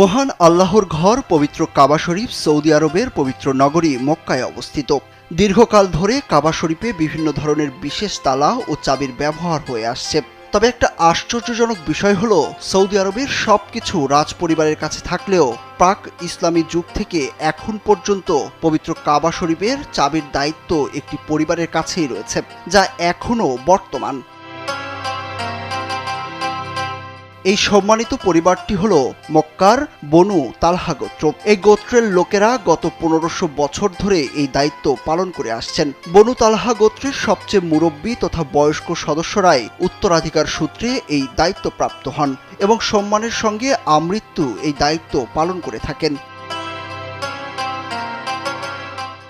মহান আল্লাহর ঘর পবিত্র কাবা শরীফ সৌদি আরবের পবিত্র নগরী মক্কায় অবস্থিত। দীর্ঘকাল ধরে কাবা শরীফে বিভিন্ন ধরনের বিশেষ তালা ও চাবির ব্যবহার হয়ে আসছে। তবে একটা আশ্চর্যজনক বিষয় হলো, সৌদি আরবের সবকিছু রাজ পরিবারের কাছে থাকলেও প্রাক ইসলামী যুগ থেকে এখন পর্যন্ত পবিত্র কাবা শরীফের চাবির দায়িত্ব একটি পরিবারের কাছেই রয়েছে, যা এখনও বর্তমান। এই সম্মানিত পরিবারটি হল মক্কার বনু তালহা গোত্র। এই গোত্রের লোকেরা গত পনেরোশো বছর ধরে এই দায়িত্ব পালন করে আসছেন। বনু তালহা গোত্রের সবচেয়ে মুরব্বী তথা বয়স্ক সদস্যরাই উত্তরাধিকার সূত্রে এই দায়িত্ব প্রাপ্ত হন এবং সম্মানের সঙ্গে আমৃত্যু এই দায়িত্ব পালন করে থাকেন।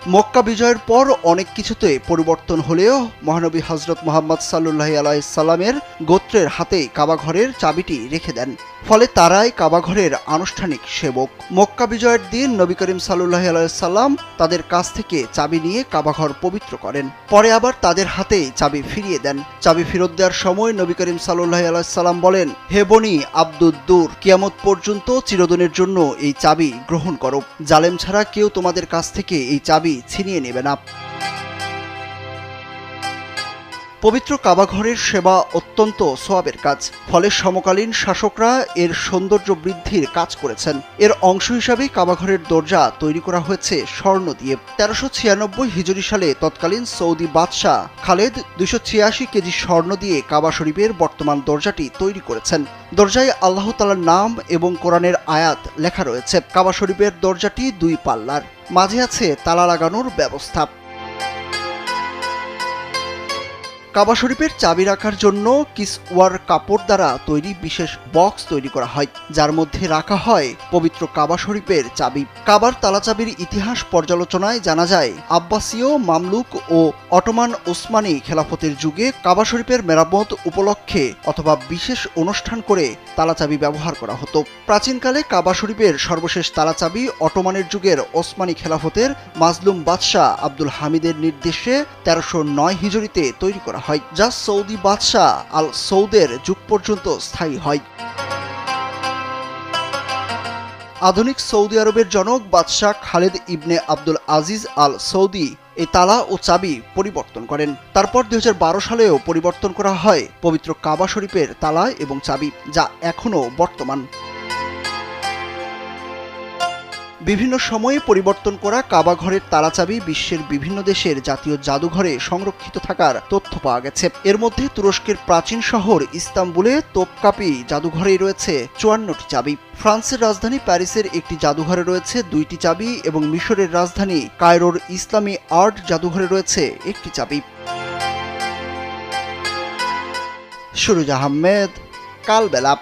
মক্কা বিজয়ের পর অনেক কিছুতে পরিবর্তন হলেও মহানবী হজরত মোহাম্মদ সাল্লু আলাইসাল্লামের গোত্রের হাতে কাবাঘরের চাবিটি রেখে দেন। ফলে তারাই কাবাঘরের আনুষ্ঠানিক সেবক। মক্কা বিজয়ের দিন নবী করিম সাল্লুল্লাহ আলাইসাল্লাম তাদের কাছ থেকে চাবি নিয়ে কাবাঘর পবিত্র করেন। পরে আবার তাদের হাতেই চাবি ফিরিয়ে দেন। চাবি ফেরত দেওয়ার সময় নবী করিম সাল্লুল্লাহ আলাইসাল্লাম বলেন, হে বনি আব্দুদ্দুর কিয়ামত পর্যন্ত চিরদিনের জন্য এই চাবি গ্রহণ করো। জালেম ছাড়া কেউ তোমাদের কাছ থেকে এই চাবি ছিনিয়ে নেবে না। পবিত্র কাবাঘরের সেবা অত্যন্ত সোয়াবের কাজ। ফলে সমকালীন শাসকরা এর সৌন্দর্য বৃদ্ধির কাজ করেছেন। এর অংশ হিসাবে কাবাঘরের দরজা তৈরি করা হয়েছে স্বর্ণ দিয়ে। তেরোশো ছিয়ানব্বই হিজরি সালে তৎকালীন সৌদি বাদশাহ খালেদ দুশো ছিয়াশি কেজি স্বর্ণ দিয়ে কাবা শরীফের বর্তমান দরজাটি তৈরি করেছেন। দরজায় আল্লাহ তালার নাম এবং কোরআনের আয়াত লেখা রয়েছে। কাবা শরীফের দরজাটি দুই পাল্লার। মাঝে আছে তালা লাগানোর ব্যবস্থা। কাবা শরীফের চাবি রাখার জন্য কিসওয়ার কাপড় দ্বারা তৈরি বিশেষ বক্স তৈরি করা হয়, যার মধ্যে রাখা হয় পবিত্র কাবা শরীফের চাবি। কাবার তালা চাবির ইতিহাস পর্যালোচনায় জানা যায়, আব্বাসীয় মামলুক ও অটোমান ওসমানী খেলাফতের যুগে কাবা শরীফের মেরামত উপলক্ষে অথবা বিশেষ অনুষ্ঠান করে তালাচাবি ব্যবহার করা হতো। প্রাচীনকালে কাবা শরীফের সর্বশেষ তালাচাবি অটোমানের যুগের ওসমানী খেলাফতের মাজলুম বাদশাহ আব্দুল হামিদের নির্দেশে তেরোশো নয় হিজড়িতে তৈরি করা হয়, যা সৌদি বাদশাহ আল সৌদের যুগ পর্যন্ত স্থায়ী হয়। আধুনিক সৌদি আরবের জনক বাদশাহ Khaled ibn Abdul Aziz Al Saudi এই তালা ও চাবি পরিবর্তন করেন। তারপর দুই হাজার বারো সালেও পরিবর্তন করা হয় পবিত্র কাবা শরীফের তালা এবং চাবি, যা এখনও বর্তমান। বিভিন্ন সময়ে পরিবর্তন করা কাবা ঘরের তালাচাবি বিশ্বের বিভিন্ন দেশের জাতীয় জাদুঘরে সংরক্ষিত থাকার তথ্য পাওয়া গেছে। এর মধ্যে তুরস্কের প্রাচীন শহর ইস্তাম্বুলে তোপকাপি জাদুঘরেই রয়েছে চুয়ান্নটি চাবি। ফ্রান্সের রাজধানী প্যারিসের একটি জাদুঘরে রয়েছে দুইটি চাবি এবং মিশরের রাজধানী কায়রোর ইসলামী আর্ট জাদুঘরে রয়েছে একটি চাবি। সুরুজ আহমেদ, কালবেলা।